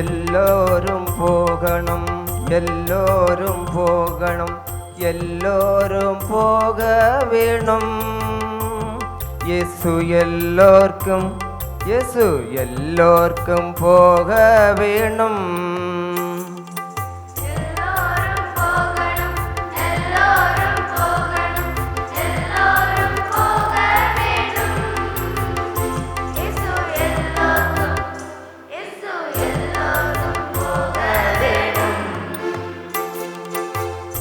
எல்லோரும் போகணும் எல்லோரும் போகணும் எல்லோரும் போக வேணும். இயேசு எல்லோர்க்கும் இயேசு எல்லோர்க்கும் போக வேணும்.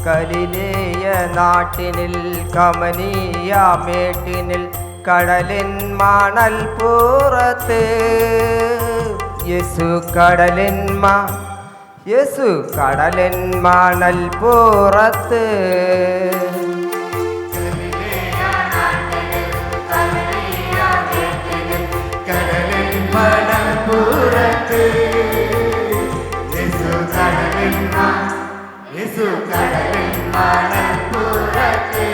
கலிலேய நாட்டினில் கமனியா மேட்டினில் கடலின் மணல் பூரத்து இயேசு கடலின் மா இயேசு கடலின் மணல் பூரத்து இயேசு கடலின் மனம் புறத்து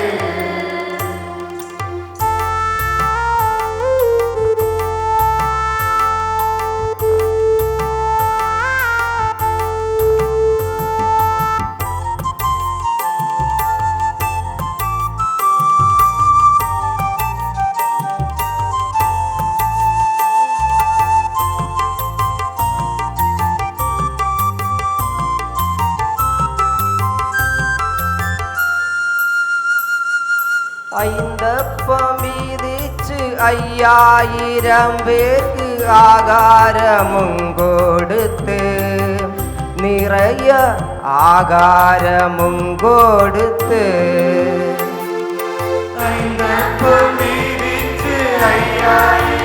ഐന്ദപ്പമീതിച്ചു അയ്യായിരം പേർക്ക് ആകാരമും കൊടുത്ത് നിറയ ആകാരമും കൊടുത്ത് ഐന്തപ്പമീതിച്ച് അയ്യായിരം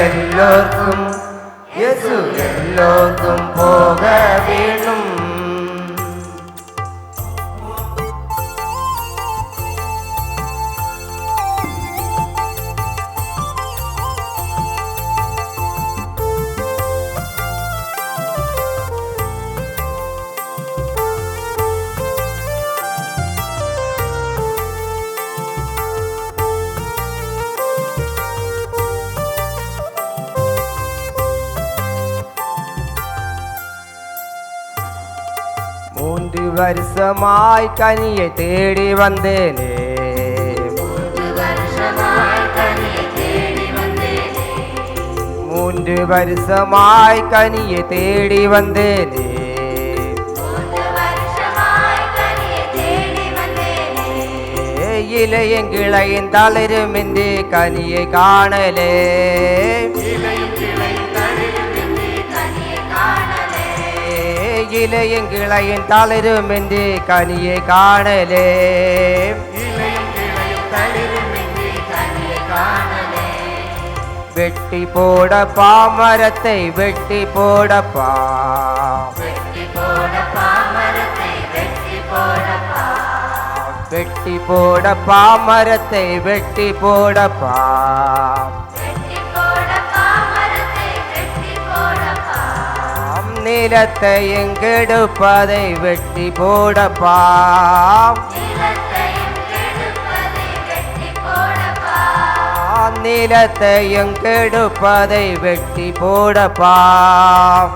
எல்லோருக்கும் இயேசு எல்லோருக்கும் போக வேண்டும் வருஷமாய் கனியை தேடி வந்தேனே. மூன்று வருஷமாய் கனியை தேடி வந்தேனே. இளையங்கிளையின் தளருமின்றி கனியை காணலே. இலையும் இளையங்கிளையின் எங்கிளையின் தளரும் என்று கனியை காணலே. வெட்டி போட பாமரத்தை வெட்டி போடப்பா வெட்டி போட பாமரத்தை வெட்டி போடப்பா நிலத்தை எங்கெடுப்பதை வெட்டி போடப்பாம். நிலத்தை எங்கெடுப்பதை வெட்டி போடப்பாம்.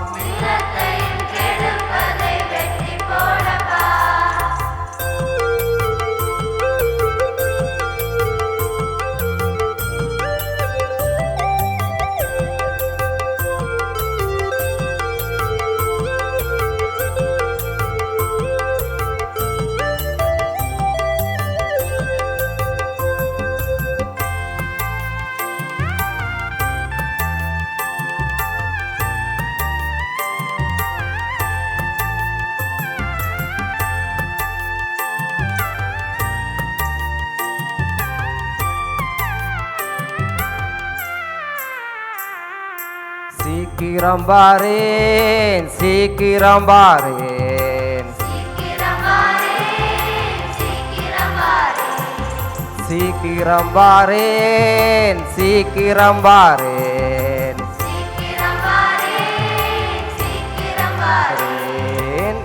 சீக்கிரம் பாரேன் சீக்கிரம் பாரேன் சீக்கிரம் பாரேன் சீக்கிரம் பாரேன்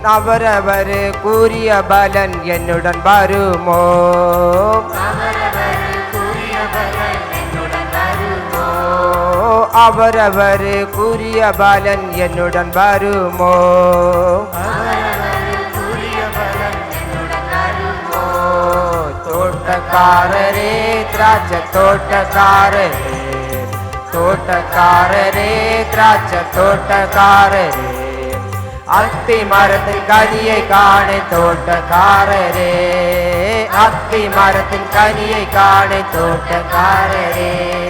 அவரவர் கூறிய பலன் என்னுடன் வருமோ? அவர அவரவர் கூறிய பலன் என்னுடன் வருமோ? அவரவர் கூறிய பலன் என்னுடன் வருமோ? ஓ, தோட்டக்காரரே திராட்சை தோட்டக்காரரே. தோட்டக்காரரே திராட்சை தோட்டக்காரரே. அத்தி மரத்தின் கனியை காண தோட்டக்காரரே. அத்தி மரத்தின் கனியை காண தோட்டக்காரரே.